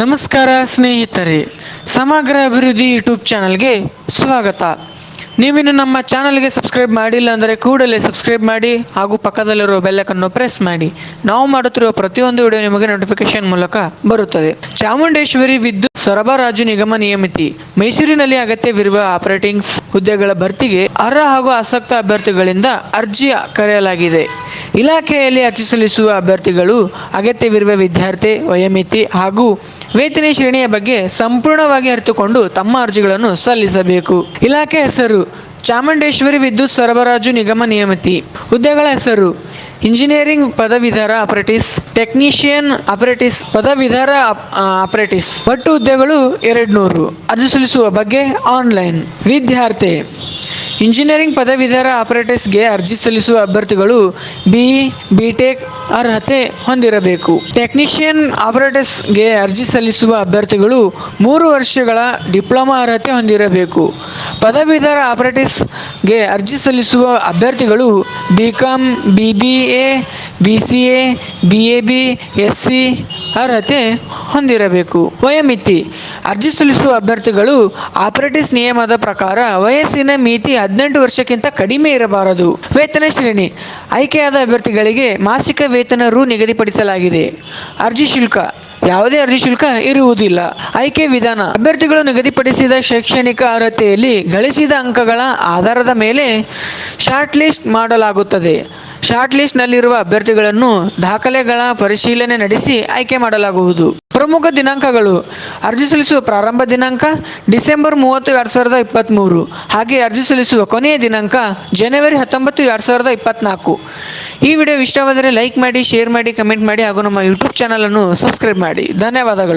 ನಮಸ್ಕಾರ ಸ್ನೇಹಿತರೆ ಸಮಗ್ರ ಅಭಿವೃದ್ಧಿ ಯೂಟ್ಯೂಬ್ ಚಾನಲ್ಗೆ ಸ್ವಾಗತ. ನೀವಿನ್ನು ನಮ್ಮ ಚಾನಲ್ಗೆ ಸಬ್ಸ್ಕ್ರೈಬ್ ಮಾಡಿಲ್ಲ ಅಂದರೆ ಕೂಡಲೇ ಸಬ್ಸ್ಕ್ರೈಬ್ ಮಾಡಿ ಹಾಗೂ ಪಕ್ಕದಲ್ಲಿರುವ ಬೆಲ್ಲಕನ್ನು ಪ್ರೆಸ್ ಮಾಡಿ. ನಾವು ಮಾಡುತ್ತಿರುವ ಪ್ರತಿಯೊಂದು ವಿಡಿಯೋ ನಿಮಗೆ ನೋಟಿಫಿಕೇಶನ್ ಮೂಲಕ ಬರುತ್ತದೆ. ಚಾಮುಂಡೇಶ್ವರಿ ವಿದ್ಯುತ್ ಸರಬರಾಜು ನಿಗಮ ನಿಯಮಿತಿ. ಮೈಸೂರಿನಲ್ಲಿ ಅಗತ್ಯವಿರುವ ಆಪರೇಟಿಂಗ್ಸ್ ಹುದ್ದೆಗಳ ಭರ್ತಿಗೆ ಅರ್ಹ ಹಾಗೂ ಆಸಕ್ತ ಅಭ್ಯರ್ಥಿಗಳಿಂದ ಅರ್ಜಿ ಕರೆಯಲಾಗಿದೆ. ಇಲಾಖೆಯಲ್ಲಿ ಅರ್ಜಿ ಸಲ್ಲಿಸುವ ಅಭ್ಯರ್ಥಿಗಳು, ಅಗತ್ಯವಿರುವ ವಿದ್ಯಾರ್ಥಿ, ವಯೋಮಿತಿ ಹಾಗೂ ವೇತನ ಶ್ರೇಣಿಯ ಬಗ್ಗೆ ಸಂಪೂರ್ಣವಾಗಿ ಅರಿತುಕೊಂಡು ತಮ್ಮ ಅರ್ಜಿಗಳನ್ನು ಸಲ್ಲಿಸಬೇಕು. ಇಲಾಖೆ ಹೆಸರು ಚಾಮುಂಡೇಶ್ವರಿ ವಿದ್ಯುತ್ ಸರಬರಾಜು ನಿಗಮ ನಿಯಮಿತಿ. ಹುದ್ದೆಗಳ ಹೆಸರು ಇಂಜಿನಿಯರಿಂಗ್ ಪದವೀಧರ ಆಪರೇಟಿಸ್ ಟೆಕ್ನಿಷಿಯನ್ ಆಪರೇಟಿಸ್ ಪದವೀಧರ ಅಪ್- ಆ, ಒಟ್ಟು ಹುದ್ದೆಗಳು ಎರಡು ನೂರು. ಅರ್ಜಿ ಸಲ್ಲಿಸುವ ಬಗ್ಗೆ ಆನ್ಲೈನ್. ವಿದ್ಯಾರ್ಥಿ ಇಂಜಿನಿಯರಿಂಗ್ ಪದವೀಧರ ಆಪರೇಟರ್ಸ್ಗೆ ಅರ್ಜಿ ಸಲ್ಲಿಸುವ ಅಭ್ಯರ್ಥಿಗಳು ಬಿಇ ಬಿಟೆಕ್ ಅರ್ಹತೆ ಹೊಂದಿರಬೇಕು. ಟೆಕ್ನಿಷಿಯನ್ ಆಪರೇಟರ್ಸ್ಗೆ ಅರ್ಜಿ ಸಲ್ಲಿಸುವ ಅಭ್ಯರ್ಥಿಗಳು ಮೂರು ವರ್ಷಗಳ ಡಿಪ್ಲೊಮಾ ಅರ್ಹತೆ ಹೊಂದಿರಬೇಕು. ಪದವೀಧರ ಆಪರೇಟರ್ಸ್ಗೆ ಅರ್ಜಿ ಸಲ್ಲಿಸುವ ಅಭ್ಯರ್ಥಿಗಳು B com B B A B C A B A B S C ಅರ್ಹತೆ ಹೊಂದಿರಬೇಕು. ವಯೋಮಿತಿ. ಅರ್ಜಿ ಸಲ್ಲಿಸುವ ಅಭ್ಯರ್ಥಿಗಳು ಆಪರೇಟಿಸ್ ನಿಯಮದ ಪ್ರಕಾರ ವಯಸ್ಸಿನ ಮಿತಿ ಹದಿನೆಂಟು ವರ್ಷಕ್ಕಿಂತ ಕಡಿಮೆ ಇರಬಾರದು. ವೇತನ ಶ್ರೇಣಿ. ಆಯ್ಕೆಯಾದ ಅಭ್ಯರ್ಥಿಗಳಿಗೆ ಮಾಸಿಕ ವೇತನ ರು ನಿಗದಿಪಡಿಸಲಾಗಿದೆ. ಅರ್ಜಿ ಶುಲ್ಕ. ಯಾವುದೇ ಅರ್ಜಿ ಶುಲ್ಕ ಇರುವುದಿಲ್ಲ. ಆಯ್ಕೆ ವಿಧಾನ. ಅಭ್ಯರ್ಥಿಗಳು ನಿಗದಿಪಡಿಸಿದ ಶೈಕ್ಷಣಿಕ ಅರ್ಹತೆಯಲ್ಲಿ ಗಳಿಸಿದ ಅಂಕಗಳ ಆಧಾರದ ಮೇಲೆ ಶಾರ್ಟ್ ಲಿಸ್ಟ್ ಮಾಡಲಾಗುತ್ತದೆ. ಶಾರ್ಟ್ ಲಿಸ್ಟ್ನಲ್ಲಿರುವ ಅಭ್ಯರ್ಥಿಗಳನ್ನು ದಾಖಲೆಗಳ ಪರಿಶೀಲನೆ ನಡೆಸಿ ಆಯ್ಕೆ ಮಾಡಲಾಗುವುದು. ಪ್ರಮುಖ ದಿನಾಂಕಗಳು. ಅರ್ಜಿ ಸಲ್ಲಿಸುವ ಪ್ರಾರಂಭ ದಿನಾಂಕ ಡಿಸೆಂಬರ್ ಮೂವತ್ತು ಎರಡು ಸಾವಿರದ ಇಪ್ಪತ್ತ್ಮೂರು ಹಾಗೆ ಅರ್ಜಿ ಸಲ್ಲಿಸುವ ಕೊನೆಯ ದಿನಾಂಕ ಜನವರಿ ಹತ್ತೊಂಬತ್ತು ಎರಡು ಸಾವಿರದ ಇಪ್ಪತ್ತ್ನಾಲ್ಕು ಈ ವಿಡಿಯೋ ಇಷ್ಟವಾದರೆ ಲೈಕ್ ಮಾಡಿ, ಶೇರ್ ಮಾಡಿ, ಕಮೆಂಟ್ ಮಾಡಿ ಹಾಗೂ ನಮ್ಮ ಯೂಟ್ಯೂಬ್ ಚಾನಲನ್ನು ಸಬ್ಸ್ಕ್ರೈಬ್ ಮಾಡಿ. ಧನ್ಯವಾದಗಳು.